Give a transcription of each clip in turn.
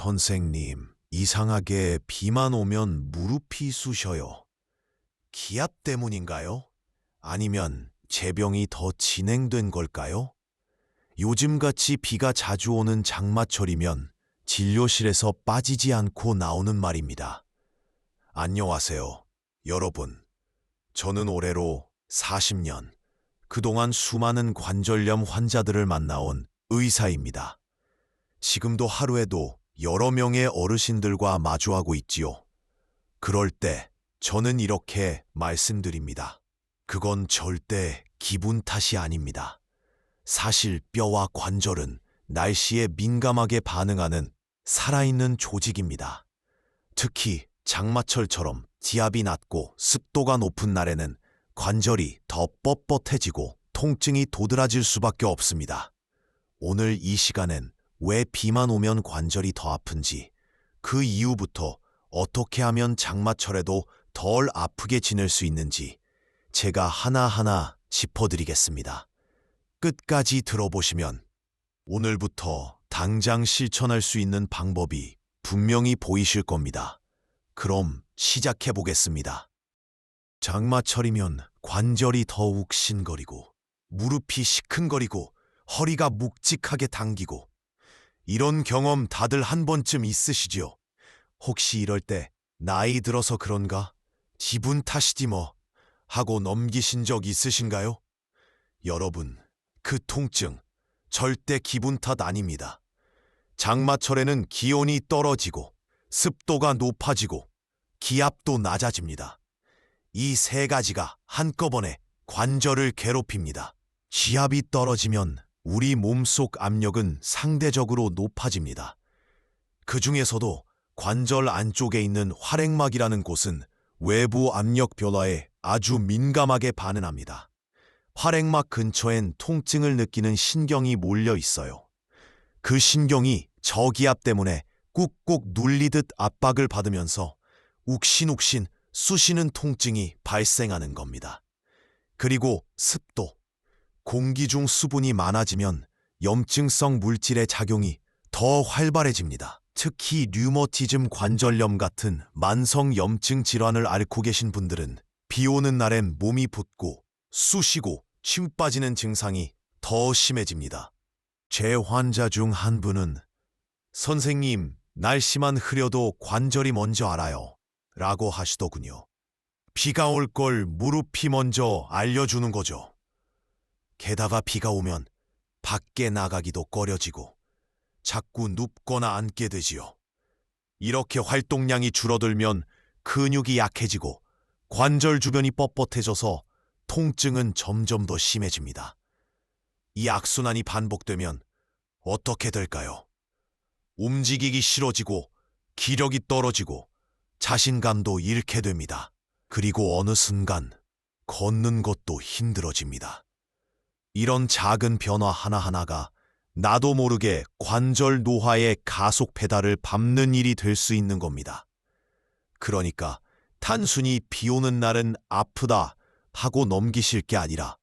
선생님, 이상하게 비만 오면 무릎이 쑤셔요. 기압 때문인가요? 아니면 재병이 더 진행된 걸까요? 요즘같이 비가 자주 오는 장마철이면 진료실에서 빠지지 않고 나오는 말입니다. 안녕하세요, 여러분. 저는 올해로 40년, 그동안 수많은 관절염 환자들을 만나온 의사입니다. 지금도 하루에도 여러 명의 어르신들과 마주하고 있지요. 그럴 때 저는 이렇게 말씀드립니다. 그건 절대 기분 탓이 아닙니다. 사실 뼈와 관절은 날씨에 민감하게 반응하는 살아있는 조직입니다. 특히 장마철처럼 지압이 낮고 습도가 높은 날에는 관절이 더 뻣뻣해지고 통증이 도드라질 수밖에 없습니다. 오늘 이 시간엔 왜 비만 오면 관절이 더 아픈지, 그 이후부터 어떻게 하면 장마철에도 덜 아프게 지낼 수 있는지 제가 하나하나 짚어드리겠습니다. 끝까지 들어보시면 오늘부터 당장 실천할 수 있는 방법이 분명히 보이실 겁니다. 그럼 시작해 보겠습니다. 장마철이면 관절이 더욱 신거리고 무릎이 시큰거리고 허리가 묵직하게 당기고 이런 경험 다들 한 번쯤 있으시죠? 혹시 이럴 때 나이 들어서 그런가? 기분 탓이지 뭐 하고 넘기신 적 있으신가요? 여러분, 그 통증 절대 기분 탓 아닙니다. 장마철에는 기온이 떨어지고 습도가 높아지고 기압도 낮아집니다. 이 세 가지가 한꺼번에 관절을 괴롭힙니다. 기압이 떨어지면 우리 몸속 압력은 상대적으로 높아집니다. 그 중에서도 관절 안쪽에 있는 활액막이라는 곳은 외부 압력 변화에 아주 민감하게 반응합니다. 활액막 근처엔 통증을 느끼는 신경이 몰려 있어요. 그 신경이 저기압 때문에 꾹꾹 눌리듯 압박을 받으면서 욱신욱신 쑤시는 통증이 발생하는 겁니다. 그리고 습도. 공기 중 수분이 많아지면 염증성 물질의 작용이 더 활발해집니다. 특히 류머티즘 관절염 같은 만성 염증 질환을 앓고 계신 분들은 비 오는 날엔 몸이 붓고 쑤시고 힘 빠지는 증상이 더 심해집니다. 제 환자 중 한 분은 선생님, 날씨만 흐려도 관절이 먼저 알아요. 라고 하시더군요. 비가 올 걸 무릎이 먼저 알려주는 거죠. 게다가 비가 오면 밖에 나가기도 꺼려지고 자꾸 눕거나 앉게 되지요. 이렇게 활동량이 줄어들면 근육이 약해지고 관절 주변이 뻣뻣해져서 통증은 점점 더 심해집니다. 이 악순환이 반복되면 어떻게 될까요? 움직이기 싫어지고 기력이 떨어지고 자신감도 잃게 됩니다. 그리고 어느 순간 걷는 것도 힘들어집니다. 이런 작은 변화 하나하나가 나도 모르게 관절 노화의 가속 페달을 밟는 일이 될 수 있는 겁니다. 그러니까 단순히 비 오는 날은 아프다 하고 넘기실 게 아니라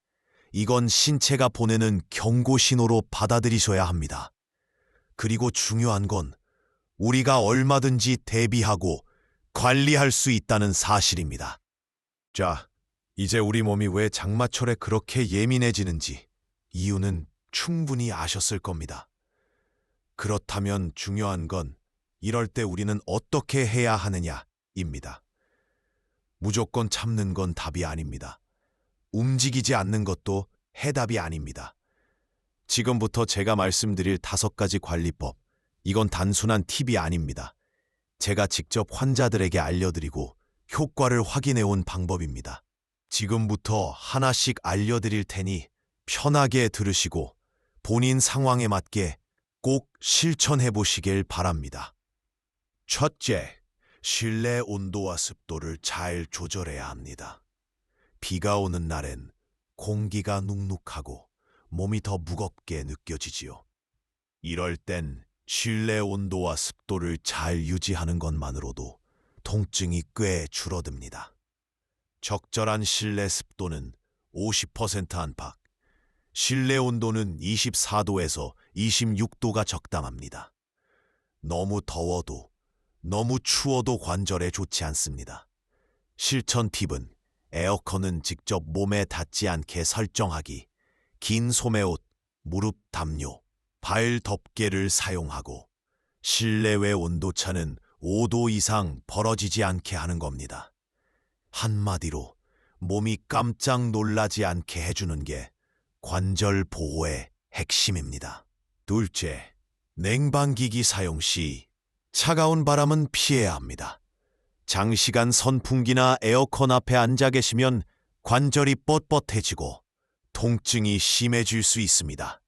이건 신체가 보내는 경고 신호로 받아들이셔야 합니다. 그리고 중요한 건 우리가 얼마든지 대비하고 관리할 수 있다는 사실입니다. 자, 이제 우리 몸이 왜 장마철에 그렇게 예민해지는지 이유는 충분히 아셨을 겁니다. 그렇다면 중요한 건 이럴 때 우리는 어떻게 해야 하느냐입니다. 무조건 참는 건 답이 아닙니다. 움직이지 않는 것도 해답이 아닙니다. 지금부터 제가 말씀드릴 다섯 가지 관리법, 이건 단순한 팁이 아닙니다. 제가 직접 환자들에게 알려드리고 효과를 확인해 온 방법입니다. 지금부터 하나씩 알려드릴 테니 편하게 들으시고 본인 상황에 맞게 꼭 실천해 보시길 바랍니다. 첫째, 실내 온도와 습도를 잘 조절해야 합니다. 비가 오는 날엔 공기가 눅눅하고 몸이 더 무겁게 느껴지지요. 이럴 땐 실내 온도와 습도를 잘 유지하는 것만으로도 통증이 꽤 줄어듭니다. 적절한 실내 습도는 50% 안팎, 실내 온도는 24도에서 26도가 적당합니다. 너무 더워도 너무 추워도 관절에 좋지 않습니다. 실천 팁은 에어컨은 직접 몸에 닿지 않게 설정하기, 긴 소매옷, 무릎 담요, 발 덮개를 사용하고 실내외 온도차는 5도 이상 벌어지지 않게 하는 겁니다. 한마디로 몸이 깜짝 놀라지 않게 해주는 게 관절 보호의 핵심입니다. 둘째, 냉방기기 사용 시 차가운 바람은 피해야 합니다. 장시간 선풍기나 에어컨 앞에 앉아 계시면 관절이 뻣뻣해지고 통증이 심해질 수 있습니다.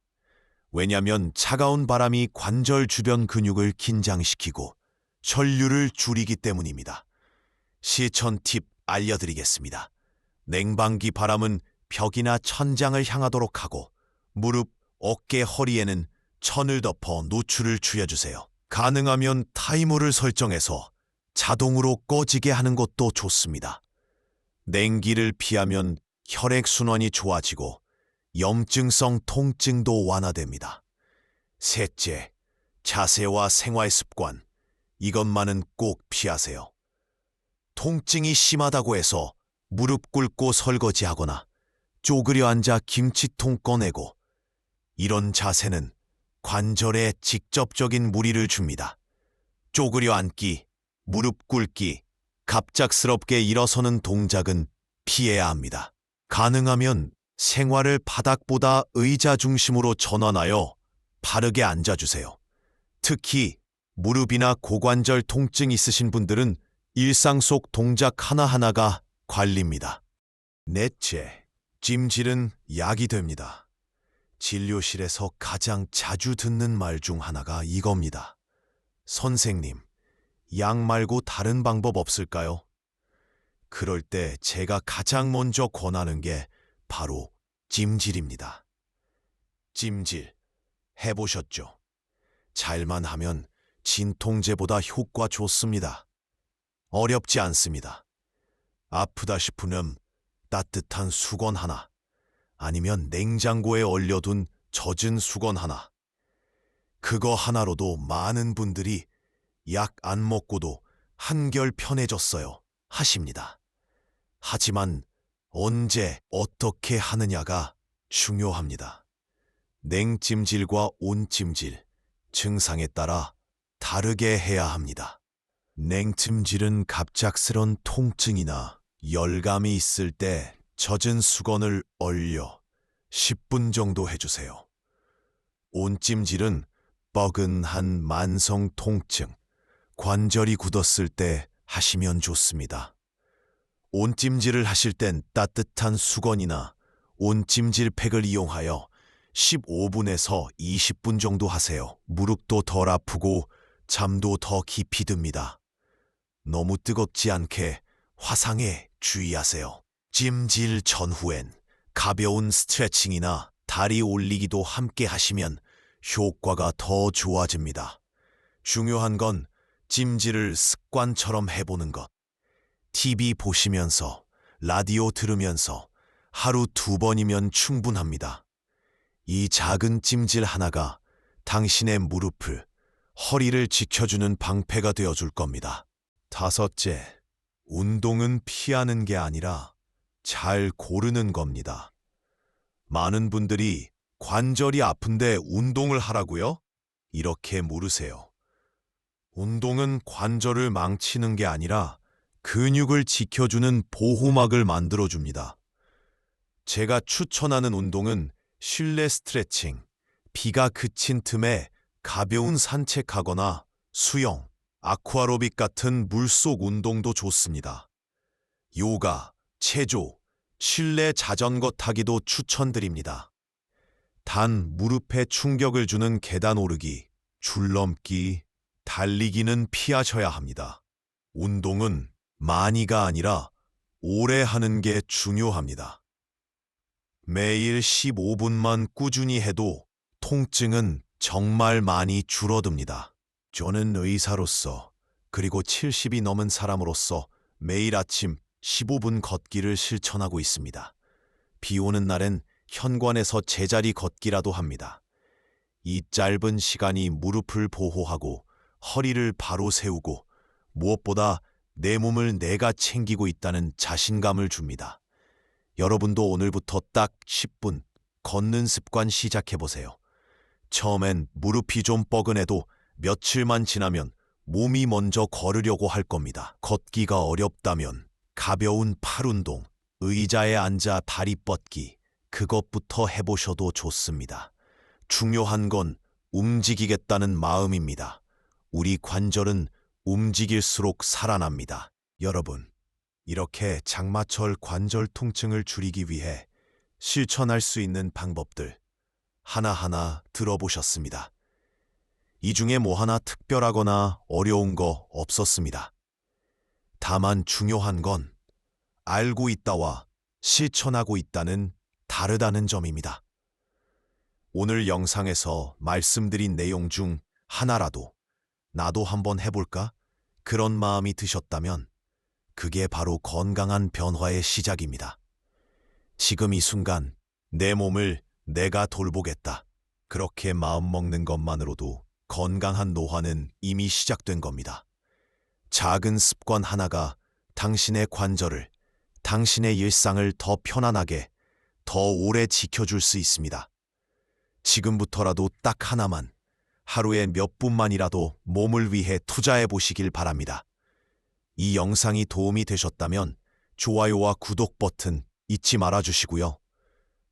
왜냐하면 차가운 바람이 관절 주변 근육을 긴장시키고 혈류를 줄이기 때문입니다. 실천 팁 알려드리겠습니다. 냉방기 바람은 벽이나 천장을 향하도록 하고 무릎, 어깨, 허리에는 천을 덮어 노출을 줄여주세요. 가능하면 타이머를 설정해서 자동으로 꺼지게 하는 것도 좋습니다. 냉기를 피하면 혈액순환이 좋아지고 염증성 통증도 완화됩니다. 셋째, 자세와 생활 습관. 이것만은 꼭 피하세요. 통증이 심하다고 해서 무릎 꿇고 설거지하거나 쪼그려 앉아 김치통 꺼내고 이런 자세는 관절에 직접적인 무리를 줍니다. 쪼그려 앉기, 무릎 꿇기, 갑작스럽게 일어서는 동작은 피해야 합니다. 가능하면 생활을 바닥보다 의자 중심으로 전환하여 바르게 앉아주세요. 특히 무릎이나 고관절 통증 있으신 분들은 일상 속 동작 하나하나가 관리입니다. 넷째, 찜질은 약이 됩니다. 진료실에서 가장 자주 듣는 말 중 하나가 이겁니다. 선생님, 약 말고 다른 방법 없을까요? 그럴 때 제가 가장 먼저 권하는 게 바로 찜질입니다. 찜질 해보셨죠? 잘만 하면 진통제보다 효과 좋습니다. 어렵지 않습니다. 아프다 싶으면 따뜻한 수건 하나, 아니면 냉장고에 얼려둔 젖은 수건 하나. 그거 하나로도 많은 분들이 약 안 먹고도 한결 편해졌어요. 하십니다. 하지만 언제 어떻게 하느냐가 중요합니다. 냉찜질과 온찜질, 증상에 따라 다르게 해야 합니다. 냉찜질은 갑작스런 통증이나 열감이 있을 때 젖은 수건을 얼려 10분 정도 해주세요. 온찜질은 뻐근한 만성 통증, 관절이 굳었을 때 하시면 좋습니다. 온찜질을 하실 땐 따뜻한 수건이나 온찜질 팩을 이용하여 15분에서 20분 정도 하세요. 무릎도 덜 아프고 잠도 더 깊이 듭니다. 너무 뜨겁지 않게 화상에 주의하세요. 찜질 전후엔 가벼운 스트레칭이나 다리 올리기도 함께 하시면 효과가 더 좋아집니다. 중요한 건 찜질을 습관처럼 해보는 것. TV 보시면서, 라디오 들으면서 하루 두 번이면 충분합니다. 이 작은 찜질 하나가 당신의 무릎을, 허리를 지켜주는 방패가 되어줄 겁니다. 다섯째, 운동은 피하는 게 아니라 잘 고르는 겁니다. 많은 분들이 관절이 아픈데 운동을 하라고요? 이렇게 물으세요. 운동은 관절을 망치는 게 아니라 근육을 지켜주는 보호막을 만들어줍니다. 제가 추천하는 운동은 실내 스트레칭, 비가 그친 틈에 가벼운 산책하거나 수영, 아쿠아로빅 같은 물속 운동도 좋습니다. 요가, 체조, 실내 자전거 타기도 추천드립니다. 단 무릎에 충격을 주는 계단 오르기, 줄넘기, 달리기는 피하셔야 합니다. 운동은 많이가 아니라 오래 하는 게 중요합니다. 매일 15분만 꾸준히 해도 통증은 정말 많이 줄어듭니다. 저는 의사로서 그리고 70이 넘은 사람으로서 매일 아침 15분 걷기를 실천하고 있습니다. 비 오는 날엔 현관에서 제자리 걷기라도 합니다. 이 짧은 시간이 무릎을 보호하고 허리를 바로 세우고 무엇보다 내 몸을 내가 챙기고 있다는 자신감을 줍니다. 여러분도 오늘부터 딱 10분 걷는 습관 시작해 보세요. 처음엔 무릎이 좀 뻐근해도 며칠만 지나면 몸이 먼저 걸으려고 할 겁니다. 걷기가 어렵다면 가벼운 팔 운동, 의자에 앉아 다리 뻗기, 그것부터 해보셔도 좋습니다. 중요한 건 움직이겠다는 마음입니다. 우리 관절은 움직일수록 살아납니다. 여러분, 이렇게 장마철 관절 통증을 줄이기 위해 실천할 수 있는 방법들 하나하나 들어보셨습니다. 이 중에 뭐 하나 특별하거나 어려운 거 없었습니다. 다만 중요한 건 알고 있다와 실천하고 있다는 다르다는 점입니다. 오늘 영상에서 말씀드린 내용 중 하나라도 나도 한번 해볼까? 그런 마음이 드셨다면 그게 바로 건강한 변화의 시작입니다. 지금 이 순간 내 몸을 내가 돌보겠다. 그렇게 마음먹는 것만으로도 건강한 노화는 이미 시작된 겁니다. 작은 습관 하나가 당신의 관절을, 당신의 일상을 더 편안하게, 더 오래 지켜줄 수 있습니다. 지금부터라도 딱 하나만, 하루에 몇 분만이라도 몸을 위해 투자해 보시길 바랍니다. 이 영상이 도움이 되셨다면 좋아요와 구독 버튼 잊지 말아 주시고요.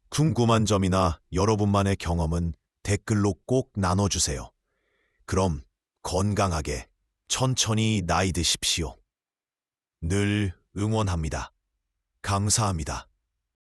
궁금한 점이나 여러분만의 경험은 댓글로 꼭 나눠주세요. 그럼 건강하게 천천히 나이 드십시오. 늘 응원합니다. 감사합니다.